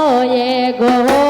হয়ে গো।